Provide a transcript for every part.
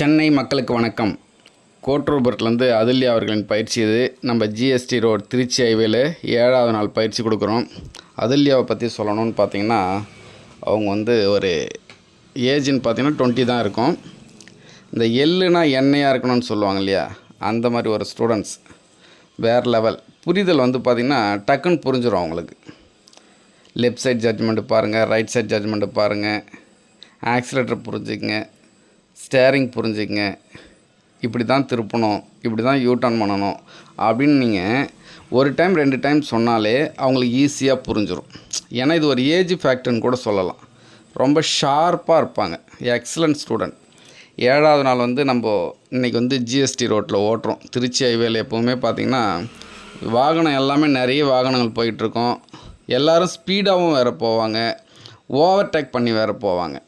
சென்னை மக்களுக்கு வணக்கம். கோட்ரோபுரத்துலேருந்து அதுல்யா அவர்களின் பயிற்சி இது. நம்ம ஜிஎஸ்டி ரோட் திருச்சி ஹைவேல ஏழாவது நாள் பயிற்சி கொடுக்குறோம். அதுல்யாவை பற்றி சொல்லணும்னு பார்த்தீங்கன்னா அவங்க வந்து ஒரு ஏஜ்னு பார்த்தீங்கன்னா டுவெண்ட்டி தான் இருக்கும். இந்த எள்ளுனா எண்ணெயாக இருக்கணும்னு சொல்லுவாங்க இல்லையா? அந்த மாதிரி ஒரு ஸ்டூடெண்ட்ஸ். வேறு லெவல். புரிதல் வந்து பார்த்திங்கன்னா டக்குன்னு புரிஞ்சிடும் அவங்களுக்கு. லெஃப்ட் சைட் ஜட்ஜ்மெண்ட்டு பாருங்கள் ரைட் சைட் ஜட்ஜ்மெண்ட்டு பாருங்கள் ஆக்சிலேட்டர் புரிஞ்சுக்குங்க. ஸ்டேரிங் புரிஞ்சுக்கங்க. இப்படி தான் திருப்பணும் இப்படி தான் யூ டர்ன் பண்ணணும் அப்படின்னு நீங்கள் ஒரு டைம் ரெண்டு டைம் சொன்னாலே அவங்களுக்கு ஈஸியாக புரிஞ்சிடும் ஏன்னா இது ஒரு ஏஜ் ஃபேக்டர்னு கூட சொல்லலாம். ரொம்ப ஷார்ப்பாக இருப்பாங்க. எக்ஸலண்ட் ஸ்டூடெண்ட் ஏழாவது நாள் வந்து நம்ம இன்றைக்கி வந்து ஜிஎஸ்டி ரோட்டில் ஓட்டுறோம். திருச்சி ஹைவேல எப்போவுமே பார்த்திங்கன்னா வாகனம் எல்லாமே நிறைய வாகனங்கள் போயிட்டுருக்கோம் எல்லோரும் ஸ்பீடாகவும் வேறு போவாங்க. ஓவர்டேக் பண்ணி வேறு போவாங்க.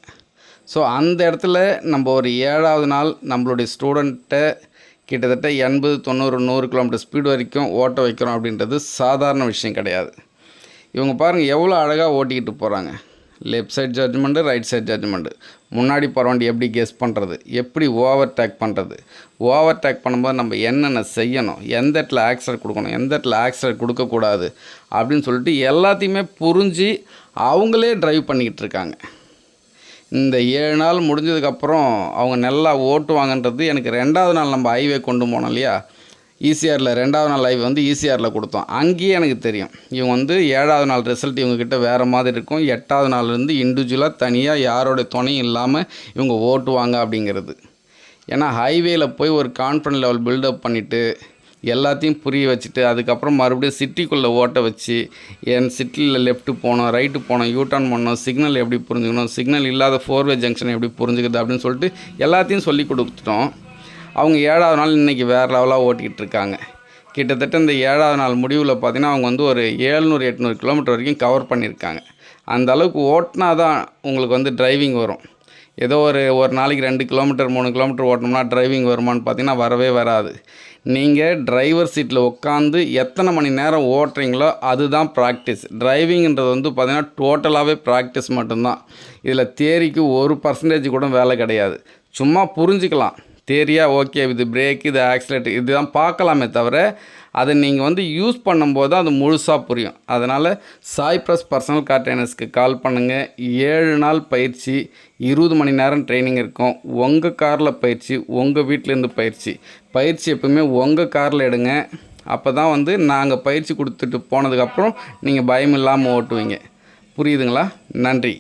ஸோ அந்த இடத்துல நம்ம ஒரு ஏழாவது நாள் நம்மளுடைய ஸ்டூடெண்ட்டை கிட்டத்தட்ட எண்பது தொண்ணூறு நூறு கிலோமீட்டர் ஸ்பீடு வரைக்கும் ஓட்ட வைக்கிறோம் அப்படின்றது சாதாரண விஷயம் கிடையாது. இவங்க பாருங்கள் எவ்வளோ அழகாக ஓட்டிக்கிட்டு போகிறாங்க left side judgement right side judgement முன்னாடி போகிற வண்டி எப்படி கெஸ் பண்ணுறது எப்படி ஓவர் டேக் பண்ணுறது ஓவர் டேக் பண்ணும்போது நம்ம என்னென்ன செய்யணும்? எந்த இடத்துல ஆக்சிடென்ட் கொடுக்கணும்? எந்த இடத்துல ஆக்சிடென்ட் கொடுக்கக்கூடாது? அப்படின்னு சொல்லிட்டு எல்லாத்தையுமே புரிஞ்சு அவங்களே ட்ரைவ் பண்ணிக்கிட்டு இருக்காங்க. இந்த ஏழு நாள் முடிஞ்சதுக்கப்புறம் அவங்க நல்லா ஓட்டுவாங்கன்றது எனக்கு ரெண்டாவது நாள் நம்ம ஹைவே கொண்டு போனோம் இல்லையா? ஈசிஆரில் ரெண்டாவது நாள் ஹைவே வந்து ஈசிஆரில் கொடுத்தோம். அங்கேயே எனக்கு தெரியும். இவங்க வந்து ஏழாவது நாள் ரிசல்ட் இவங்கக்கிட்ட வேறு மாதிரி இருக்கும். எட்டாவது நாள்லேருந்து இண்டிவிஜுவலாக தனியாக யாரோடைய துணையும் இல்லாமல் இவங்க ஓட்டுவாங்க அப்படிங்கிறது. ஏன்னா ஹைவேயில் போய் ஒரு கான்ஃபிடன்ட் லெவல் பில்டப் பண்ணிவிட்டு எல்லாத்தையும் புரிய வச்சுட்டு அதுக்கப்புறம் மறுபடியும் சிட்டிக்குள்ளே ஓட்ட வச்சு என் சிட்டியில் லெஃப்ட்டு போனோம் ரைட்டு போனோம் யூ டர்ன் சிக்னல் எப்படி புரிஞ்சுக்கணும் சிக்னல் இல்லாத ஃபோர்வே ஜங்ஷன் எப்படி புரிஞ்சுக்குது அப்படின்னு சொல்லிட்டு எல்லாத்தையும் சொல்லி கொடுத்துட்டோம். அவங்க ஏழாவது நாள் இன்றைக்கி வேறு லெவலாக ஓட்டிக்கிட்டு இருக்காங்க. கிட்டத்தட்ட இந்த ஏழாவது நாள் முடிவில் பார்த்தீங்கன்னா அவங்க வந்து ஒரு ஏழ்நூறு எட்நூறு கிலோமீட்டர் வரைக்கும் கவர் பண்ணியிருக்காங்க. அந்த அளவுக்கு ஓட்டினா தான் உங்களுக்கு வந்து டிரைவிங் வரும். ஏதோ ஒரு ஒரு நாளைக்கு ரெண்டு கிலோமீட்டர் மூணு கிலோமீட்டர் ஓட்டணும்னா டிரைவிங் வருமான்னு பார்த்தீங்கன்னா வரவே வராது. நீங்கள் டிரைவர் சீட்டில் உட்காந்து எத்தனை மணி நேரம் ஓட்டுறீங்களோ அதுதான் ப்ராக்டிஸ் டிரைவிங்கிறது வந்து பார்த்திங்கன்னா டோட்டலாகவே ப்ராக்டிஸ் மட்டும்தான். இதில் தேரிக்கு ஒரு பர்சன்டேஜ் கூட வேலை கிடையாது. சும்மா புரிஞ்சுக்கலாம். தேரியா ஓகே இது பிரேக் இது ஆக்சிலேட்டர் இதுதான் பார்க்கலாமே தவிர அதை நீங்கள் வந்து யூஸ் பண்ணும்போது தான் அது முழுசாக புரியும். அதனால் சாய் ப்ளஸ் பர்சனல் கார் ட்ரைனர்ஸ்க்கு கால் பண்ணுங்கள் ஏழு நாள் பயிற்சி இருபது மணி நேரம் ட்ரைனிங் இருக்கும். உங்கள் காரில் பயிற்சி உங்கள் வீட்டிலேருந்து பயிற்சி. பயிற்சி எப்பவுமே உங்கள் காரில் எடுங்க. அப்போ தான் வந்து நாங்கள் பயிற்சி கொடுத்துட்டு போனதுக்கப்புறம் நீங்கள் பயம் இல்லாமல் ஓட்டுவீங்க. புரியுதுங்களா? நன்றி.